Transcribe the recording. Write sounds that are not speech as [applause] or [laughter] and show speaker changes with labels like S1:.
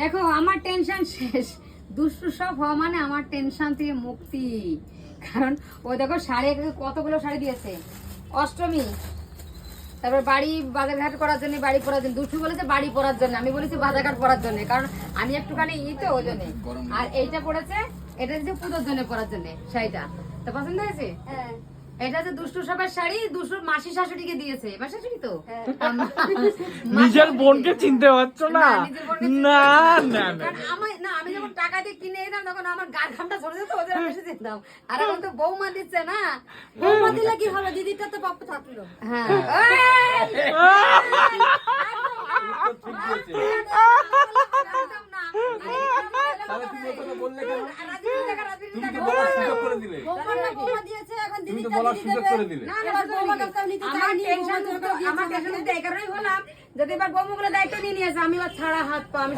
S1: দেখো, আমার টেনশন শেষ। দুষ্টু সব হওয়া মানে আমার টেনশন থেকে মুক্তি। কারণ ও দেখো শাড়ি কতগুলো শাড়ি দিয়েছে? অষ্টমী, তারপর বাড়ি বাজারঘাট করার জন্য, বাড়ি পরার জন্য। দুষ্টু বলেছে বাড়ি পরার জন্য, আমি বলেছি বাজারঘাট করার জন্য। কারণ আমি একটুখানি ই তো, ওই জন্য। আর এইটা পড়েছে, এটা হচ্ছে পুজোর জন্য পরার জন্য শাড়িটা। তো পছন্দ হয়েছে?
S2: হ্যাঁ।
S1: এটা হচ্ছে দুষ্টু সবার শাড়ি দুষ্টুর মাসি শাশুড়িকে দিয়েছে। এবার শাশুড়ি তো?
S2: হ্যাঁ। [laughs]
S3: নিজের বোনকে চিনতে পারছ না?
S1: না,
S3: না না।
S1: আমি যখন টাকা দিয়ে কিনে দিতাম তখন আমার গার ঘামটা ঝরে যেত ওদের বেশি দিতাম আর এখন তো বৌমা দিচ্ছে না।
S2: বৌমা দিলে কি হবে? দিদিটা তো বাপ থাকল।
S1: হ্যাঁ।
S4: তুমি। বলার সুযোগ করে দিলে?
S2: বৌমা দিয়েছে।
S4: তুমি তো বলার সুযোগ করে দিলে।
S1: আমার টেনশন
S2: বৌমা
S1: তো-
S2: দিয়েছে
S1: আমার টেনশন এই কারণেই হলাম। যদি এবার বৌমুগুলো দায়িত্ব নিয়ে নিয়েছে আমি ছাড়া হাত পা আমি